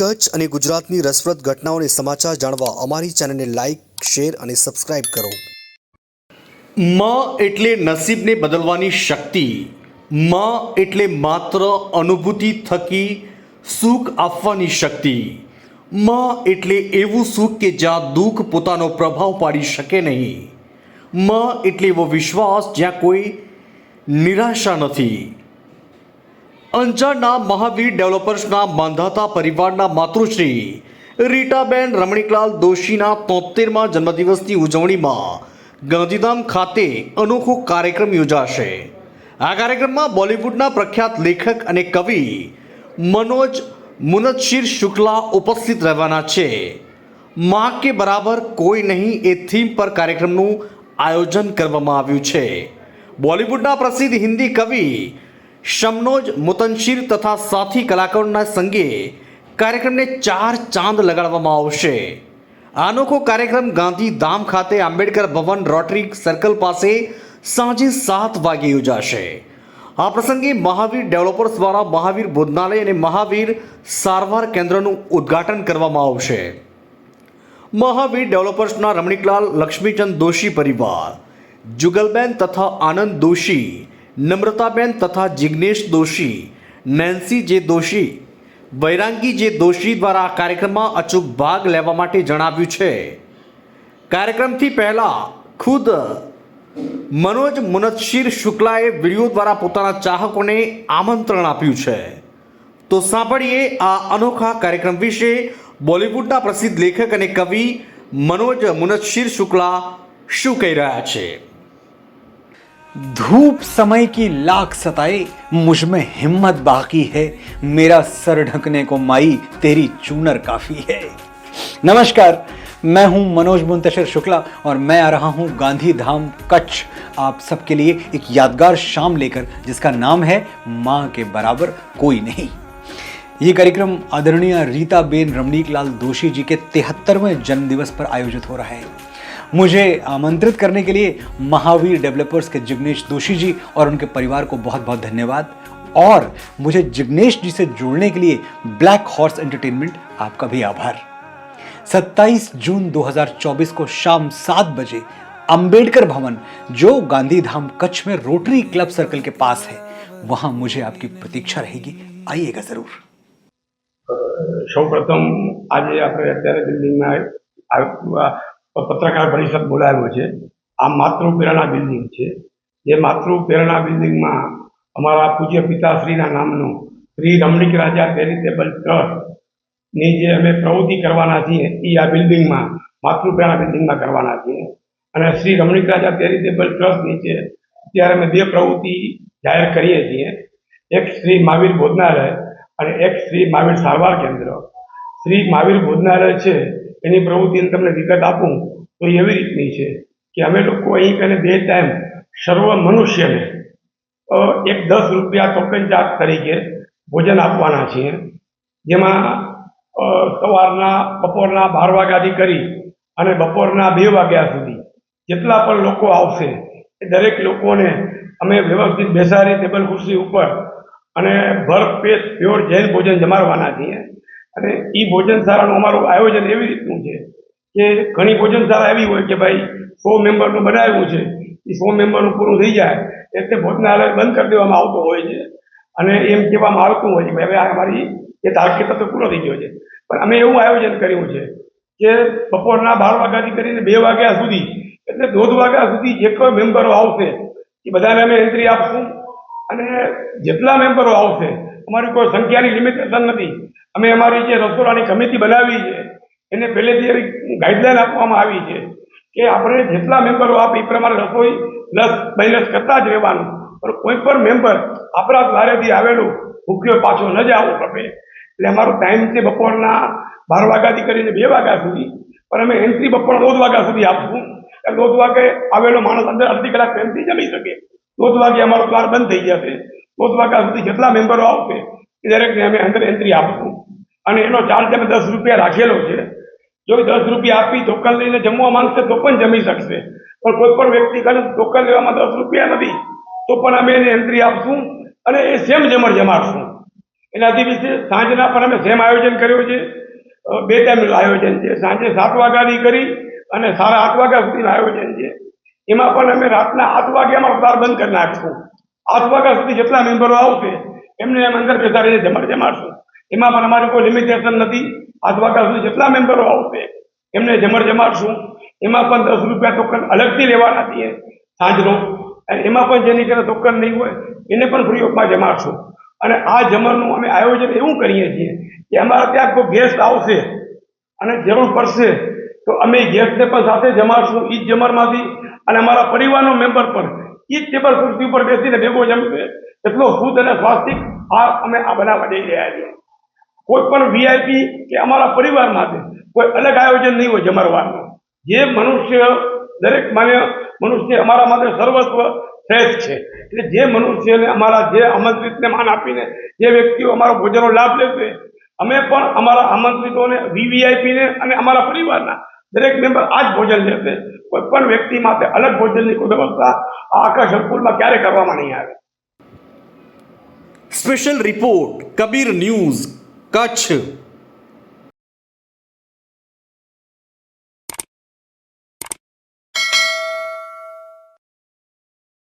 કચ્છ અને ગુજરાતની રસપ્રદ ઘટનાઓને સમાચાર જાણવા અમારી ચેનલને લાઇક શેર અને સબસ્ક્રાઇબ કરો. મ એટલે નસીબને બદલવાની શક્તિ, મ એટલે માત્ર અનુભૂતિ થકી સુખ આપવાની શક્તિ, મ એટલે એવું સુખ કે જ્યાં દુઃખ પોતાનો પ્રભાવ પાડી શકે નહીં, મ એટલે એવો વિશ્વાસ જ્યાં કોઈ નિરાશા નથી. અંજારના મહાવીર ડેવલપર્સના માંધાતા પરિવારના માતૃશ્રી, રીટાબેન રમણીકલાલ દોશીના તોતેરમાં જન્મદિવસની ઉજવણીમાં ગાંધીધામ ખાતે અનોખો કાર્યક્રમ યોજાશે. આ કાર્યક્રમમાં બોલિવૂડના પ્રખ્યાત લેખક અને કવિ મનોજ મુનશીર શુક્લા ઉપસ્થિત રહેવાના છે. માં કે બરાબર કોઈ નહીં એ થીમ પર કાર્યક્રમનું આયોજન કરવામાં આવ્યું છે. બોલિવૂડના પ્રસિદ્ધ હિન્દી કવિ શમનોજ મુતનશીર તથા સાથી કલાકારોના સંગે કાર્યક્રમને ચાર ચાંદ લગાડવામાં આવશે. અનોખો કાર્યક્રમ ગાંધીધામ ખાતે આંબેડકર ભવન રોટરી સર્કલ પાસે સાંજે સાત વાગે યોજાશે. આ પ્રસંગે મહાવીર ડેવલપર્સ દ્વારા મહાવીર ભોજનાલય અને મહાવીર સારવાર કેન્દ્રનું ઉદ્ઘાટન કરવામાં આવશે. મહાવીર ડેવલપર્સના રમણીકલાલ લક્ષ્મીચંદ દોશી પરિવાર, જુગલબેન તથા આનંદ દોશી નમ્રતાબેન તથા જિગ્નેશ દોશી, નેન્સી જે દોશી, વૈરાંગી જે દોશી દ્વારા આ કાર્યક્રમમાં અચૂક ભાગ લેવા માટે જણાવ્યું છે. કાર્યક્રમથી પહેલાં ખુદ મનોજ મુનશીર શુક્લાએ વીડિયો દ્વારા પોતાના ચાહકોને આમંત્રણ આપ્યું છે. તો સાંભળીએ આ અનોખા કાર્યક્રમ વિશે બોલિવૂડના પ્રસિદ્ધ લેખક અને કવિ મનોજ મુનશીર શુક્લા શું કહી રહ્યા છે. धूप समय की लाख सताए, मुझमें हिम्मत बाकी है। मेरा सर ढकने को माई, तेरी चूनर काफ़ी है। नमस्कार, मैं हूँ मनोज मुंतशिर शुक्ला और मैं आ रहा हूँ गांधी धाम कच्छ। आप सबके लिए एक यादगार शाम लेकर, जिसका नाम है माँ के बराबर कोई नहीं। ये कार्यक्रम आदरणीय रीता बेन रमणीक लाल दोषी जी के तिहत्तरवें जन्मदिवस पर आयोजित हो रहा है। मुझे आमंत्रित करने के लिए महावीर डेवलपर्स के जिग्नेश दोषी जी और उनके परिवार को बहुत बहुत धन्यवाद और मुझे जिग्नेश जी से जोड़ने के लिए ब्लैक हॉर्स एंटरटेनमेंट आपका भी आभार 27 जून 2024 को शाम सात बजे अंबेडकर भवन जो गांधीधाम कच्छ में रोटरी क्लब सर्कल के पास है वहां मुझे आपकी प्रतीक्षा रहेगी आइएगा जरूर સૌ પ્રથમ આજે આપણે અત્યારે બિલ્ડિંગમાં આ- આ પત્રકાર પરિષદ બોલાવ્યો છે. આ માતૃ પ્રેરણા બિલ્ડિંગ છે. જે માતૃ પ્રેરણા બિલ્ડિંગમાં અમારા પૂજ્ય પિતાશ્રીના નામનું શ્રી રમણીક રાજા ચેરિટેબલ ટ્રસ્ટની જે અમે પ્રવૃત્તિ કરવાના છીએ, એ આ બિલ્ડિંગમાં માતૃ પ્રેરણા બિલ્ડિંગમાં કરવાના છીએ. અને શ્રી રમણીક રાજા ચેરિટેબલ ટ્રસ્ટ નીચે અત્યારે અમે બે પ્રવૃત્તિ જાહેર કરીએ છીએ. એક શ્રી મહાવીર ભોજનાલય અને એક શ્રી મહાવીર સારવાર કેન્દ્ર. શ્રી મહાવીર ભોજનાલય છે એની પ્રવૃત્તિની તમને વિગત આપું, તો એવી રીતની છે કે અમે લોકો અહીં કને બે ટાઈમ સર્વ મનુષ્યને એક દસ રૂપિયા ટોકન ચાર્જ તરીકે ભોજન આપવાના છીએ. જેમાં સવારના, બપોરના બાર વાગ્યાથી કરી અને બપોરના બે વાગ્યા સુધી જેટલા પણ લોકો આવશે એ દરેક લોકોને અમે વ્યવસ્થિત બેસાડી, ટેબલ, ખુરશી ઉપર અને ભરપેટ પ્યોર જૈન ભોજન જમાડવાના છીએ. અને એ ભોજનશાળાનું અમારું આયોજન એવી રીતનું છે કે ઘણી ભોજનશાળા એવી હોય કે ભાઈ સો મેમ્બરનું બનાવ્યું છે એ સો મેમ્બરનું પૂરું થઈ જાય એટલે ભોજનાલય બંધ કરી દેવામાં આવતું હોય છે અને એમ કહેવામાં આવતું હોય છે ભાઈ હવે આ અમારી એ તાર્કિક તો પૂરો થઈ ગયો છે. પણ અમે એવું આયોજન કર્યું છે કે બપોરના બાર વાગ્યાથી કરીને બે વાગ્યા સુધી, એટલે દોઢ વાગ્યા સુધી જે કોઈ મેમ્બરો આવશે એ બધાને અમે એન્ટ્રી આપશું અને જેટલા મેમ્બરો આવશે અમારી કોઈ સંખ્યાની લિમિટેશન નથી. અમે અમારી જે રસોડાની કમિટી બનાવી છે, એને પહેલેથી એવી ગાઈડલાઈન આપવામાં આવી છે કે આપણે જેટલા મેમ્બરો આપે એ પ્રમાણે રસોઈ લસ માઇનસ કરતા જ રહેવાનું. પણ કોઈ પણ મેમ્બર આપણા દ્વારેથી આવેલું, ભૂખ્યો પાછો ન જ આવવું પડે. એટલે અમારો ટાઈમ છે બપોરના બાર વાગ્યાથી કરીને બે વાગ્યા સુધી. પણ અમે એન્ટ્રી બપોર દોઢ વાગ્યા સુધી આપશું. દોઢ વાગે આવેલો માણસ અંદર અડધી કલાક પ્રેમથી જમી શકે. દોઢ વાગે અમારો દ્વાર બંધ થઈ જશે. દોઢ વાગ્યા સુધી જેટલા મેમ્બરો આવશે એ દરેકને અમે અંદર એન્ટ્રી આપશું. અને એનો ચાર્જ અમે દસ રૂપિયા રાખેલો છે. જો દસ રૂપિયા આપી ટોકન લઈને જમવા માંગશે તો પણ જમી શકશે. પણ કોઈ પણ વ્યક્તિ કને ટોકન લેવામાં દસ રૂપિયા નથી, તો પણ અમે એને એન્ટ્રી આપશું અને એ સેમ જમણ જમાડશું. એનાથી વિશે સાંજના પણ અમે સેમ આયોજન કર્યું છે. બે ટાઈમનું આયોજન છે. સાંજે સાત વાગ્યાથી કરી અને સાડા આઠ વાગ્યા સુધીનું આયોજન છે. એમાં પણ અમે રાતના આઠ વાગે અમારો બંધ કરી નાખીશું. આઠ સુધી જેટલા મેમ્બરો આવશે, એમને અમે અંદર બેસાડીને જમાડ જમાડશું. એમાં પણ અમારી કોઈ લિમિટેશન નથી. આઠ સુધી જેટલા મેમ્બરો આવશે, એમને જમણ જમાડશું. એમાં પણ દસ રૂપિયા ટોકન અલગથી લેવાના છીએ. સાંજનો. એમાં પણ જેની કરે ટોકન નહીં હોય, એને પણ ફ્રી ઓફમાં જમાડશું. અને આ જમણનું અમે આયોજન એવું કરીએ છીએ કે અમારા ત્યાં કોઈ ગેસ્ટ આવશે અને જરૂર પડશે, તો અમે ગેસ્ટને પણ સાથે જમાડશું એ જ જમણમાંથી. અને અમારા પરિવારનો મેમ્બર પણ એ જ ટેબલ ખુરશી ઉપર બેસીને ભેગો જમશે એટલો શુદ્ધ અને સ્વાસ્થિક આ અમે આ બનાવવા જઈ રહ્યા છીએ. કોઈ પણ વીઆઈપી કે અમારા પરિવાર માટે કોઈ અલગ આયોજન નહીં હોય જમરવાનું જે મનુષ્ય દરેક માન્ય મનુષ્ય અમારા માટે સર્વસ્વ શ્રેષ્ઠ છે. એટલે જે મનુષ્યને અમારા જે આમંત્રિતને માન આપીને જે વ્યક્તિઓ અમારો ભોજનનો લાભ લેશે, અમે પણ અમારા આમંત્રિતોને વીવીઆઈપીને અને અમારા પરિવારના દરેક મેમ્બર આ જ ભોજન લેશે. કોઈ પણ વ્યક્તિ માટે અલગ ભોજનની કોઈ વ્યવસ્થા આકાશ સંકુલમાં ક્યારે કરવામાં નહીં આવે. Special report Kabir news Kutch